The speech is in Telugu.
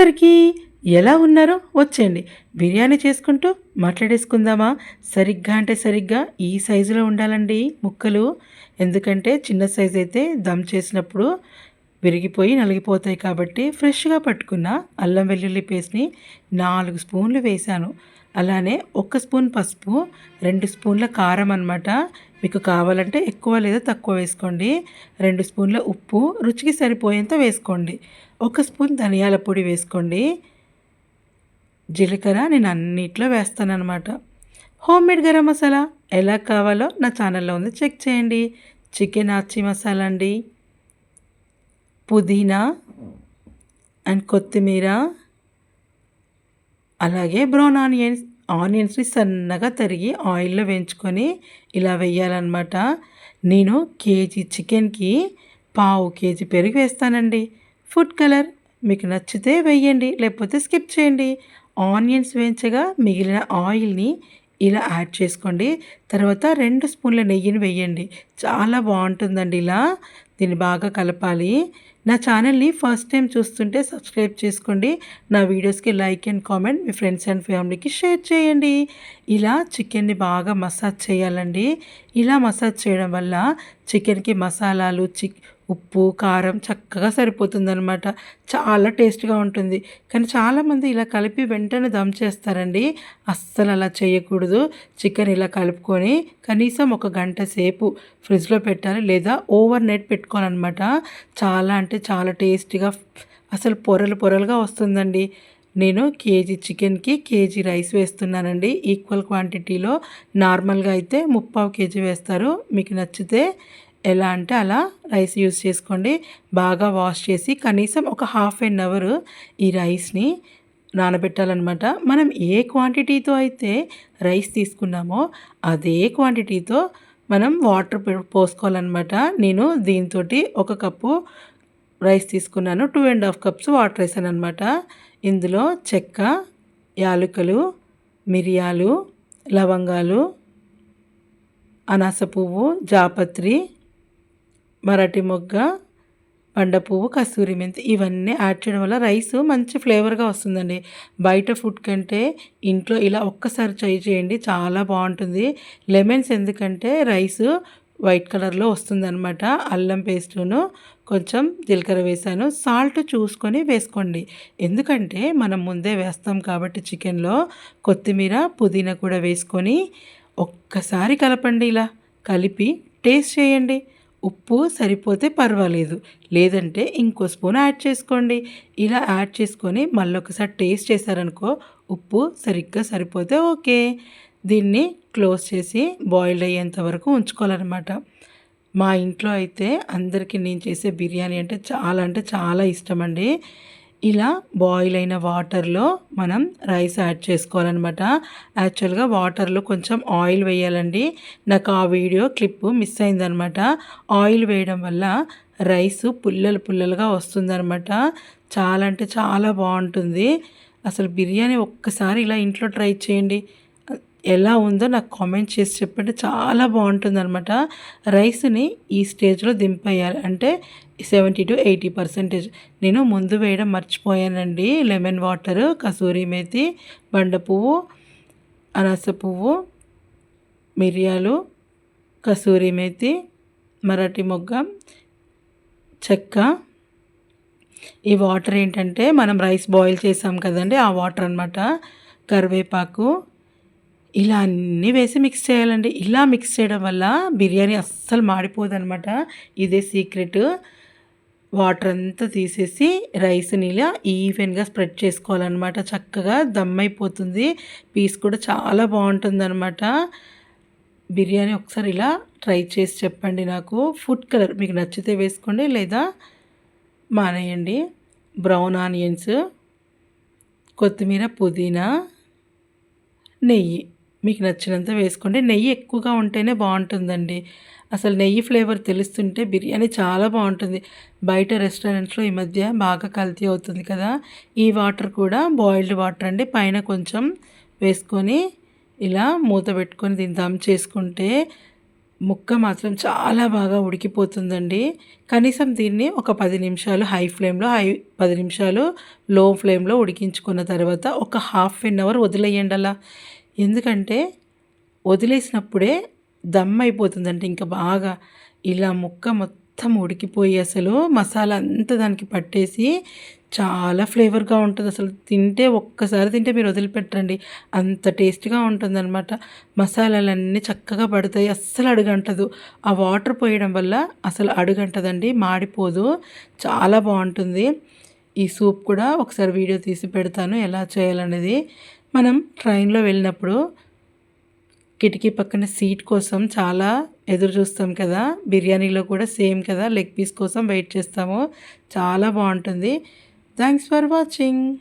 అందరికీ ఎలా ఉన్నారో వచ్చేయండి. బిర్యానీ చేసుకుంటూ మాట్లాడేసుకుందామా? సరిగ్గా అంటే సరిగ్గా ఈ సైజులో ఉండాలండి ముక్కలు. ఎందుకంటే చిన్న సైజు అయితే దమ్ చేసినప్పుడు విరిగిపోయి నలిగిపోతాయి కాబట్టి ఫ్రెష్గా పట్టుకున్న అల్లం వెల్లుల్లి పేస్ట్ని నాలుగు స్పూన్లు వేశాను. అలానే ఒక స్పూన్ పసుపు రెండు స్పూన్ల కారం అనమాట మీకు కావాలంటే ఎక్కువ లేదా తక్కువ వేసుకోండి. రెండు స్పూన్ల ఉప్పు రుచికి సరిపోయేంత వేసుకోండి. ఒక స్పూన్ ధనియాల పొడి వేసుకోండి. జీలకర్ర నేను అన్నిట్లో వేస్తానన్నమాట. హోమ్ మేడ్ గరం మసాలా ఎలా కావాలో నా ఛానల్లో ఉంది చెక్ చేయండి. చికెన్ ఆచి మసాలా అండి. పుదీనా అండ్ కొత్తిమీర అలాగే బ్రౌన్ ఆనియన్స్ ఆనియన్స్ని సన్నగా తరిగి ఆయిల్లో వేయించుకొని ఇలా వేయాలన్నమాట. నేను కేజీ చికెన్కి పావు కేజీ పెరుగు వేస్తానండి. ఫుడ్ కలర్ మీకు నచ్చితే వేయండి లేకపోతే స్కిప్ చేయండి. ఆనియన్స్ వేయించగా మిగిలిన ఆయిల్ని ఇలా యాడ్ చేసుకోండి. తర్వాత రెండు స్పూన్ల నెయ్యిని వేయండి. చాలా బాగుంటుందండి ఇలా. దీన్ని బాగా కలపాలి. నా ఛానల్ని ఫస్ట్ టైం చూస్తుంటే సబ్స్క్రైబ్ చేసుకోండి. నా వీడియోస్కి లైక్ అండ్ కామెంట్ మీ ఫ్రెండ్స్ అండ్ ఫ్యామిలీకి షేర్ చేయండి. ఇలా చికెన్ని బాగా మసాజ్ చేయాలండి. ఇలా మసాజ్ చేయడం వల్ల చికెన్కి మసాలాలు చిక్ ఉప్పు కారం చక్కగా సరిపోతుందనమాట చాలా టేస్ట్గా ఉంటుంది. కానీ చాలామంది ఇలా కలిపి వెంటనే దమ్ చేస్తారండి. అస్సలు అలా చేయకూడదు. చికెన్ ఇలా కలుపుకొని కనీసం ఒక గంట సేపు ఫ్రిడ్జ్లో పెట్టాలి లేదా ఓవర్ నైట్ పెట్టుకోవాలన్నమాట. చాలా అంటే చాలా టేస్టీగా అసలు పొరలు పొరలుగా వస్తుందండి. నేను కేజీ చికెన్కి కేజీ రైస్ వేస్తున్నానండి. ఈక్వల్ క్వాంటిటీలో నార్మల్గా అయితే ముప్పావు కేజీ వేస్తారు. మీకు నచ్చితే ఎలా అంటే అలా రైస్ యూస్ చేసుకోండి. బాగా వాష్ చేసి కనీసం ఒక హాఫ్ అన్ అవర్ ఈ రైస్ని నానబెట్టాలన్నమాట. మనం ఏ క్వాంటిటీతో అయితే రైస్ తీసుకున్నామో అదే క్వాంటిటీతో మనం వాటర్ పోసుకోవాలన్నమాట. నేను దీంతో ఒక కప్పు రైస్ తీసుకున్నాను. Two and half cups water వేసాను అనమాట ఇందులో చెక్క యాలకులు మిరియాలు లవంగాలు అనాస పువ్వు జాపత్రి మరాఠీ మొగ్గ పండ పువ్వు కస్తూరి మెంతి ఇవన్నీ యాడ్ చేయడం వల్ల రైస్ మంచి ఫ్లేవర్గా వస్తుందండి. బయట ఫుడ్ కంటే ఇంట్లో ఇలా ఒక్కసారి ట్రై చేయండి చాలా బాగుంటుంది. లెమన్స్ ఎందుకంటే రైస్ వైట్ కలర్లో వస్తుందన్నమాట. అల్లం పేస్టును కొంచెం జీలకర్ర వేసాను. సాల్ట్ చూసుకొని వేసుకోండి. ఎందుకంటే మనం ముందే వేస్తాం కాబట్టి చికెన్లో కొత్తిమీర పుదీనా కూడా వేసుకొని ఒక్కసారి కలపండి ఇలా. కలిపి టేస్ట్ చేయండి. ఉప్పు సరిపోతే పర్వాలేదు. లేదంటే ఇంకో స్పూన్ యాడ్ చేసుకోండి. ఇలా యాడ్ చేసుకొని మళ్ళీ ఒకసారి టేస్ట్ చేశారనుకో ఉప్పు సరిగ్గా సరిపోతే ఓకే. దీన్ని క్లోజ్ చేసి బాయిల్ అయ్యేంత వరకు ఉంచుకోవాలన్నమాట. మా ఇంట్లో అయితే అందరికీ నేను చేసే బిర్యానీ అంటే చాలా అంటే చాలా ఇష్టం అండి ఇలా బాయిల్ అయిన వాటర్లో మనం రైస్ యాడ్ చేసుకోవాలన్నమాట. యాక్చువల్గా వాటర్లో కొంచెం ఆయిల్ వేయాలండి. నాకు ఆ వీడియో క్లిప్ మిస్ అయిందనమాట ఆయిల్ వేయడం వల్ల రైస్ పుల్లలు పుల్లలుగా వస్తుందనమాట చాలా అంటే చాలా బాగుంటుంది. అసలు బిర్యానీ ఒక్కసారి ఇలా ఇంట్లో ట్రై చేయండి. ఎలా ఉందో నాకు కామెంట్ చేసి చెప్పండి. చాలా బాగుంటుంది అనమాట రైస్ని ఈ స్టేజ్లో దింపేయాలి. అంటే సెవెంటీ టు ఎయిటీ పర్సెంటేజ్. నేను ముందు వేయడం మర్చిపోయానండి. లెమన్ వాటర్ కసూరి మేతి బండ పువ్వు అనాస పువ్వు మిరియాలు కసూరి మేతి మరాఠీ మొగ్గ చెక్క. ఈ వాటర్ ఏంటంటే మనం రైస్ బాయిల్ చేసాం కదండి ఆ వాటర్ అనమాట కరివేపాకు ఇలా అన్నీ వేసి మిక్స్ చేయాలండి. ఇలా మిక్స్ చేయడం వల్ల బిర్యానీ అస్సలు మాడిపోదనమాట. ఇదే సీక్రెట్ వాటర్ అంతా తీసేసి రైస్ని ఇలా ఈవెన్గా స్ప్రెడ్ చేసుకోవాలన్నమాట. చక్కగా దమ్ అయిపోతుంది. పీస్ కూడా చాలా బాగుంటుంది అనమాట బిర్యానీ ఒకసారి ఇలా ట్రై చేసి చెప్పండి నాకు. ఫుడ్ కలర్ మీకు నచ్చితే వేసుకోండి లేదా మానేయండి. బ్రౌన్ ఆనియన్స్ కొత్తిమీర పుదీనా నెయ్యి. మీకు నచ్చినంత వేసుకోండి. నెయ్యి ఎక్కువగా ఉంటేనే బాగుంటుందండి. అసలు నెయ్యి ఫ్లేవర్ తెలుస్తుంటే బిర్యానీ చాలా బాగుంటుంది. బయట రెస్టారెంట్స్లో ఈ మధ్య బాగా కల్తీ అవుతుంది కదా. ఈ వాటర్ కూడా బాయిల్డ్ వాటర్ అండి. పైన కొంచెం వేసుకొని ఇలా మూత పెట్టుకొని దీన్ని దమ్ చేసుకుంటే ముక్క మాత్రం చాలా బాగా ఉడికిపోతుందండి. కనీసం దీన్ని ఒక పది నిమిషాలు హై ఫ్లేమ్లో హై పది నిమిషాలు లో ఫ్లేమ్లో ఉడికించుకున్న తర్వాత ఒక హాఫ్ అన్ అవర్ వదిలేయండి అలా. ఎందుకంటే వదిలేసినప్పుడే దమ్ అయిపోతుందంటే ఇంకా బాగా ఇలా ముక్క మొత్తం ఉడికిపోయి అసలు మసాలా అంతా దానికి పట్టేసి చాలా ఫ్లేవర్గా ఉంటుంది అసలు. తింటే ఒక్కసారి తింటే మీరు వదిలిపెట్టండి అంత టేస్ట్గా ఉంటుందన్నమాట. మసాలాలన్నీ చక్కగా పడతాయి. అస్సలు అడుగంటదు. ఆ వాటర్ పోయడం వల్ల అసలు అడుగంటదండి. మాడిపోదు. చాలా బాగుంటుంది. ఈ సూప్ కూడా ఒకసారి వీడియో తీసి పెడతాను. ఎలా చేయాలనేది మనం ట్రైన్లో వెళ్ళినప్పుడు కిటికీ పక్కన సీట్ కోసం చాలా ఎదురు చూస్తాం కదా. బిర్యానీలో కూడా సేమ్ కదా. లెగ్ పీస్ కోసం వెయిట్ చేస్తాము. చాలా బాగుంటుంది. Thanks for watching.